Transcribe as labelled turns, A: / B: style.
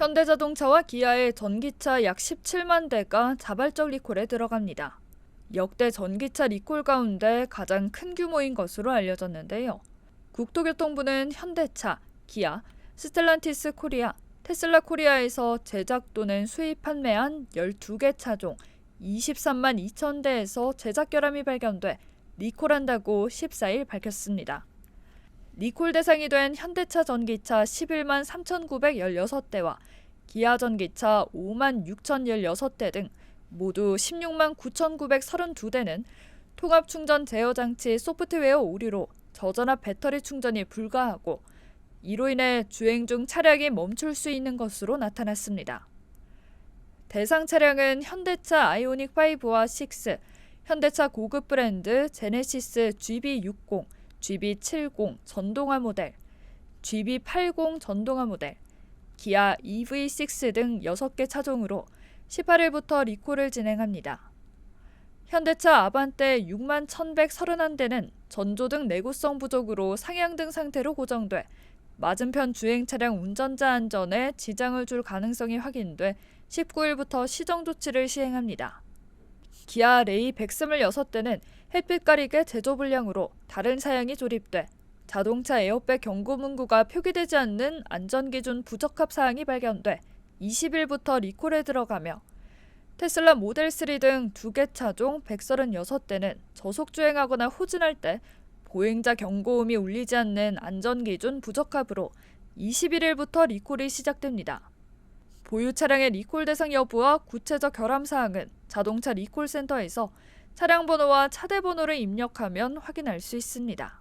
A: 현대자동차와 기아의 전기차 약 17만 대가 자발적 리콜에 들어갑니다. 역대 전기차 리콜 가운데 가장 큰 규모인 것으로 알려졌는데요. 국토교통부는 현대차, 기아, 스텔란티스 코리아, 테슬라 코리아에서 제작 또는 수입 판매한 12개 차종 23만 2천 대에서 제작 결함이 발견돼 리콜한다고 14일 밝혔습니다. 리콜 대상이 된 현대차 전기차 11만 3,916대와 기아 전기차 5만 6,016대 등 모두 16만 9,932대는 통합 충전 제어 장치 소프트웨어 오류로 저전압 배터리 충전이 불가하고 이로 인해 주행 중 차량이 멈출 수 있는 것으로 나타났습니다. 대상 차량은 현대차 아이오닉 5와 6, 현대차 고급 브랜드 제네시스 GB60, GB70 전동화 모델, GB80 전동화 모델, 기아 EV6 등 6개 차종으로 18일부터 리콜을 진행합니다. 현대차 아반떼 6만 1,131대는 전조 등 내구성 부족으로 상향 등 상태로 고정돼 맞은편 주행 차량 운전자 안전에 지장을 줄 가능성이 확인돼 19일부터 시정 조치를 시행합니다. 기아 레이 126대는 햇빛 가리개 제조 불량으로 다른 사양이 조립돼 자동차 에어백 경고 문구가 표기되지 않는 안전기준 부적합 사항이 발견돼 20일부터 리콜에 들어가며 테슬라 모델 3 등 두 개 차종 136대는 저속 주행하거나 후진할 때 보행자 경고음이 울리지 않는 안전기준 부적합으로 21일부터 리콜이 시작됩니다. 보유 차량의 리콜 대상 여부와 구체적 결함 사항은 자동차 리콜 센터에서 차량 번호와 차대 번호를 입력하면 확인할 수 있습니다.